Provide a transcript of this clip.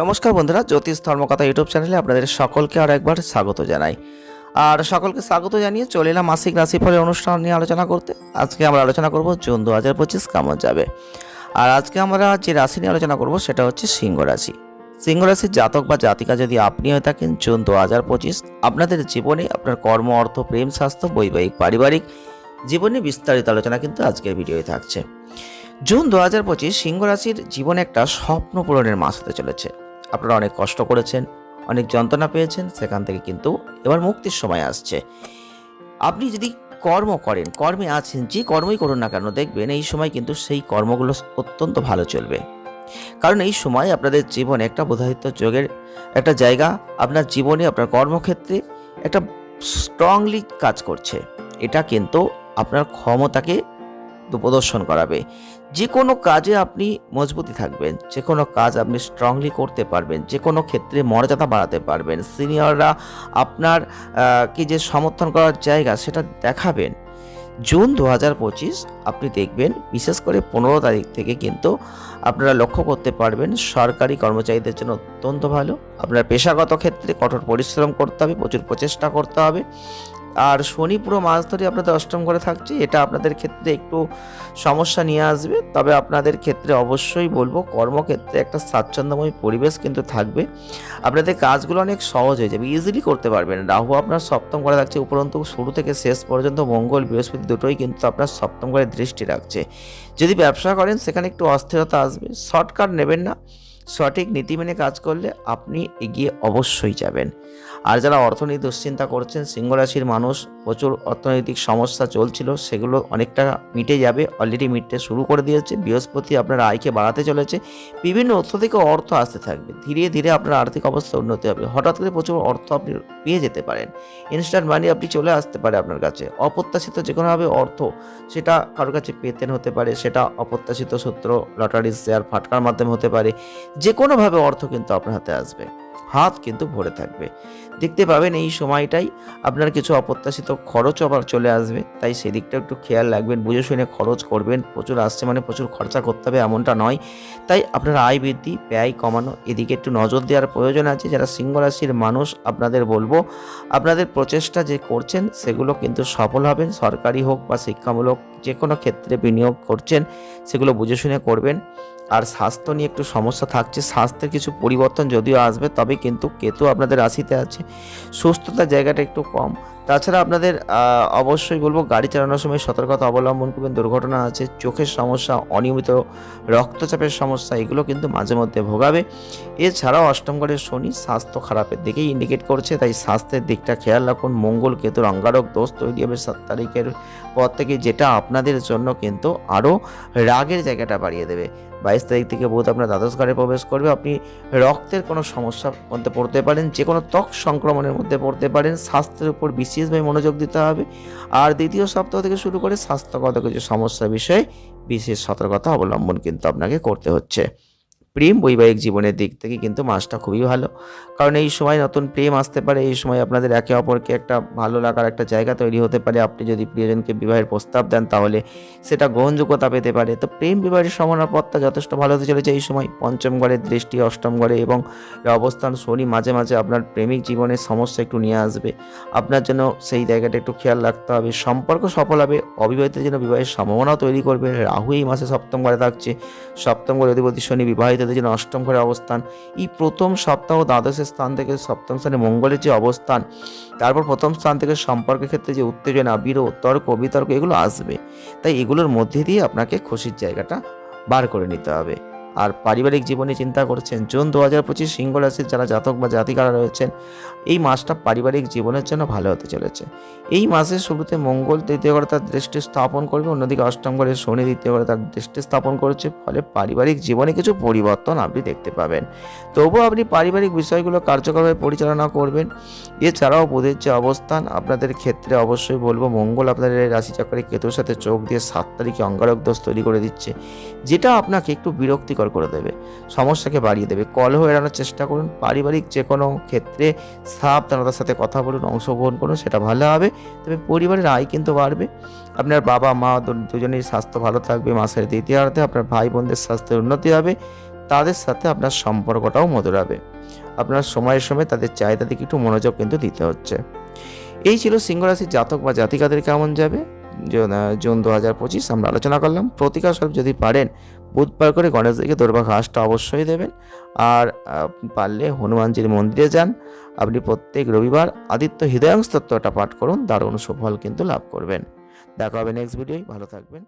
নমস্কার বন্ধুরা, জ্যোতিষ ধর্মকথা ইউটিউব চ্যানেলে আপনাদের সকলকে আর একবার স্বাগত জানাই। আর সকলকে স্বাগত জানিয়ে চলে এলাম মাসিক রাশিফলের অনুষ্ঠান নিয়ে আলোচনা করতে। আজকে আমরা আলোচনা করব জুন দু হাজার পঁচিশ কেমন যাবে। আর আজকে আমরা যে রাশি নিয়ে আলোচনা করব সেটা হচ্ছে সিংহ রাশি। সিংহ রাশির জাতক বা জাতিকা যদি আপনি হয়ে থাকেন জুন দু হাজার পঁচিশ, আপনাদের জীবনে আপনার কর্ম, অর্থ, প্রেম, স্বাস্থ্য, বৈবাহিক, পারিবারিক জীবনে বিস্তারিত আলোচনা কিন্তু আজকের ভিডিওয়ে থাকছে। জুন দু হাজার পঁচিশ সিংহ রাশির জীবনে একটা স্বপ্ন পূরণের মাস হতে চলেছে। আপনারা অনেক কষ্ট করেছেন, অনেক যন্ত্রণা পেয়েছেন, সেখান থেকে কিন্তু এবার মুক্তির সময় আসছে। আপনি যদি কর্ম করেন, কর্মে আছেন, যে কর্মই করুন না কেন, দেখবেন এই সময় কিন্তু সেই কর্মগুলো অত্যন্ত ভালো চলবে। কারণ এই সময় আপনাদের জীবনে একটা বোধায়িত্ব যোগের একটা জায়গা, আপনার জীবনে, আপনার কর্মক্ষেত্রে একটা স্ট্রংলি কাজ করছে। এটা কিন্তু আপনার ক্ষমতাকে প্রদর্শন করাবে। যে কোনো কাজে আপনি মজবুতি থাকবেন, যে কোনো কাজ আপনি স্ট্রংলি করতে পারবেন, যে কোনো ক্ষেত্রে মর্যাদা বাড়াতে পারবেন। সিনিয়ররা আপনার কি যে সমর্থন করার জায়গা সেটা দেখাবেন। জুন দু হাজার পঁচিশ আপনি দেখবেন, বিশেষ করে পনেরো তারিখ থেকে কিন্তু আপনারা লক্ষ্য করতে পারবেন, সরকারি কর্মচারীদের জন্য অত্যন্ত ভালো। আপনার পেশাগত ক্ষেত্রে কঠোর পরিশ্রম করতে হবে, প্রচুর প্রচেষ্টা করতে হবে। আর শনি পুরো মাস ধরে আপনাদের অষ্টম করে থাকছে, এটা আপনাদের ক্ষেত্রে একটু সমস্যা নিয়ে আসবে। তবে আপনাদের ক্ষেত্রে অবশ্যই বলব, কর্মক্ষেত্রে একটা স্বাচ্ছন্দ্যময় পরিবেশ কিন্তু থাকবে। আপনাদের কাজগুলো অনেক সহজ হয়ে যাবে ইজিলি করতে পারবেন। রাহু আপনার সপ্তম করে থাকছে, উপরন্তু শুরু থেকে শেষ পর্যন্ত মঙ্গল বৃহস্পতি দুটোই কিন্তু আপনার সপ্তম করে দৃষ্টি রাখছে। যদি ব্যবসা করেন, সেখানে একটু অস্থিরতা আসবে। শর্টকাট নেবেন না, সঠিক নীতি মেনে কাজ করলে আপনি এগিয়ে অবশ্যই যাবেন। আর যারা অর্থনীতি দুশ্চিন্তা করছেন সিংহ রাশির মানুষ প্রচুর অর্থনৈতিক সমস্যা চলছিল, সেগুলো অনেকটা মিটে যাবে অলরেডি মিটতে শুরু করে দিয়েছে, বৃহস্পতি আপনার আয়কে বাড়াতে চলেছে, বিভিন্ন উৎস থেকে অর্থ আসতে থাকবে, ধীরে ধীরে আপনার আর্থিক অবস্থা উন্নতি হবে, হঠাৎ করে প্রচুর অর্থ আপনি পেয়ে যেতে পারেন ইনস্ট্যান্ট মানি আপনি চলে আসতে পারে আপনার কাছে, অপ্রত্যাশিত যে কোনোভাবে অর্থ সেটা কারোর কাছে পেতেন হতে পারে, সেটা অপ্রত্যাশিত সূত্র লটারি শেয়ার ফাটকার মাধ্যমে হতে পারে যে কোনোভাবে অর্থ কিন্তু আপনার হাতে আসবে। হাত কিন্তু ভরে থাকবে। দেখতে পাবেন এই সময়টাই আপনার কিছু অপ্রত্যাশিত খরচ আবার চলে আসবে। তাই সেদিকটা একটু খেয়াল রাখবেন, বুঝে শুনে খরচ করবেন। প্রচুর আসছে মানে প্রচুর খরচা করতে হবে এমনটা নয়। তাই আপনার আয় বৃদ্ধি, ব্যয় কমানো, এদিকে একটু নজর দেওয়ার প্রয়োজন আছে। যারা সিংহ রাশির মানুষ, আপনাদের বলব, আপনাদের প্রচেষ্টা যে করছেন, সেগুলো কিন্তু সফল হবেন। সরকারি হোক বা শিক্ষামূলক যে কোনো ক্ষেত্রে বিনিয়োগ করছেন, সেগুলো বুঝে শুনে করবেন। আর স্বাস্থ্য নিয়ে একটু সমস্যা থাকছে, স্বাস্থ্যের কিছু পরিবর্তন যদিও আসবে, তবে কিন্তু কেতু আপনাদের রাশিতে আছে। সুস্থতার জায়গাটা একটু কম। তাছাড়া আপনাদের অবশ্যই বলব গাড়ি চালানোর সময় সতর্কতা অবলম্বন করবেন। দুর্ঘটনা আছে, চোখের সমস্যা, অনিয়মিত রক্তচাপের সমস্যা, এগুলো কিন্তু মাঝে মধ্যে ভোগাবে। এছাড়াও অষ্টম ঘরের শনি স্বাস্থ্য খারাপের দিকেই ইন্ডিকেট করছে, তাই স্বাস্থ্যের দিকটা খেয়াল রাখুন। মঙ্গল কেতুর অঙ্গারক দোষ তৈরি হবে সাত তারিখের পর থেকে, যেটা আপনাদের জন্য কিন্তু আরও রাগের জায়গাটা বাড়িয়ে দেবে। বাইশ তারিখ থেকে বোধ আপনার দ্বাদশ ঘরে প্রবেশ করবে। আপনি রক্তের কোনো সমস্যার মধ্যে পড়তে পারেন যে কোনো ত্বক সংক্রমণের মধ্যে পড়তে পারেন, স্বাস্থ্যের উপর বিশেষভাবে মনোযোগ দিতে হবে। আর দ্বিতীয় সপ্তাহ থেকে শুরু করে স্বাস্থ্যগত কিছু সমস্যা বিষয়ে বিশেষ সতর্কতা অবলম্বন কিন্তু আপনাকে করতে হচ্ছে। প্রেম বৈবাহিক জীবনের দিক থেকে কিন্তু মাসটা খুবই ভালো। কারণ এই সময় নতুন প্রেম আসতে পারে, এই সময় আপনাদের একে অপরকে একটা ভালো লাগার একটা জায়গা তৈরি হতে পারে। আপনি যদি প্রিয়জনকে বিবাহের প্রস্তাব দেন, তাহলে সেটা গ্রহণযোগ্যতা পেতে পারে। তো প্রেম বিবাহের সমানাপত্তা যথেষ্ট ভালো হতে চলেছে এই সময়। পঞ্চম ঘরের দৃষ্টি, অষ্টম ঘরে এবং অবস্থান শনি মাঝে মাঝে আপনার প্রেমিক জীবনের সমস্যা একটু নিয়ে আসবে। আপনার জন্য সেই জায়গাটা একটু খেয়াল রাখতে হবে। সম্পর্ক সফল হবে অবিবাহিতের জন্য বিবাহের সম্ভাবনাও তৈরি করবে। রাহু এই মাসে সপ্তম ঘরে থাকছে। সপ্তম ঘরে অধিপতি শনি বিবাহিতদের জন্য অষ্টম ঘরে অবস্থান। এই প্রথম সপ্তাহ দ্বাদশের স্থান থেকে সপ্তম স্থানে মঙ্গলের যে অবস্থান, তারপর প্রথম স্থান থেকে সম্পর্কের ক্ষেত্রে যে উত্তেজনা বিরোধ তর্ক, বিতর্ক, এগুলো আসবে। তাই এগুলোর মধ্যে দিয়ে আপনাকে খুশির জায়গাটা বার করে নিতে হবে। আর পারিবারিক জীবনে চিন্তা করছেন, জুন দু হাজার পঁচিশ সিংহ রাশির যারা জাতক বা জাতিকারা রয়েছেন, এই মাসটা পারিবারিক জীবনের জন্য ভালো হতে চলেছে। এই মাসের শুরুতে মঙ্গল তৃতীয় ঘরে তার দৃষ্টি স্থাপন করবে, অন্যদিকে অষ্টম ঘরে শনি দ্বিতীয় ঘরে তার দৃষ্টি স্থাপন করছে, ফলে পারিবারিক জীবনে কিছু পরিবর্তন আপনি দেখতে পাবেন। তবুও আপনি পারিবারিক বিষয়গুলো কার্যকরভাবে পরিচালনা করবেন। এছাড়াও বুধের যে অবস্থান, আপনাদের ক্ষেত্রে অবশ্যই বলব, মঙ্গল আপনাদের রাশিচক্রে কেতুর সাথে চোখ দিয়ে সাত তারিখে অঙ্গারক দোষ তৈরি করে দিচ্ছে, যেটা আপনাকে একটু বিরক্তিকর করে দেবে। সমস্যাকে বাড়িয়ে দেবে। কলহ এড়ানোর চেষ্টা করুন। পারিবারিক যে কোনো ক্ষেত্রে সাপ সাবধানতার সাথে কথা বলুন, অংশগ্রহণ করুন, সেটা ভালো হবে। তবে পরিবারের আয় কিন্তু বাড়বে। আপনার বাবা, মা দু- দুজনেই স্বাস্থ্য ভালো থাকবে মাসের দ্বিতীয়ার্ধে আপনার ভাই বোনদের স্বাস্থ্যের উন্নতি হবে। তাদের সাথে আপনার সম্পর্কটাও মধুর হবে। আপনার সময়ের সময় তাদের চাহিদা দিকে একটু মনোযোগ কিন্তু দিতে হচ্ছে। এই ছিল সিংহ রাশির জাতক বা জাতিকাদের কেমন যাবে? জুন দু হাজার পঁচিশ আমরা আলোচনা করলাম। প্রতিকার স্বরূপ যদি পারেন, বুধবার করে গণেশজিকে দরবার ঘাসটা অবশ্যই দেবেন। আর পারলে হনুমানজির মন্দিরে যান। আপনি প্রত্যেক রবিবার আদিত্য হৃদয়াংশ তত্ত্বটা পাঠ করুন। দারুণ সুফল কিন্তু লাভ করবেন। দেখা হবে নেক্সট ভিডিওয় ভালো থাকবেন।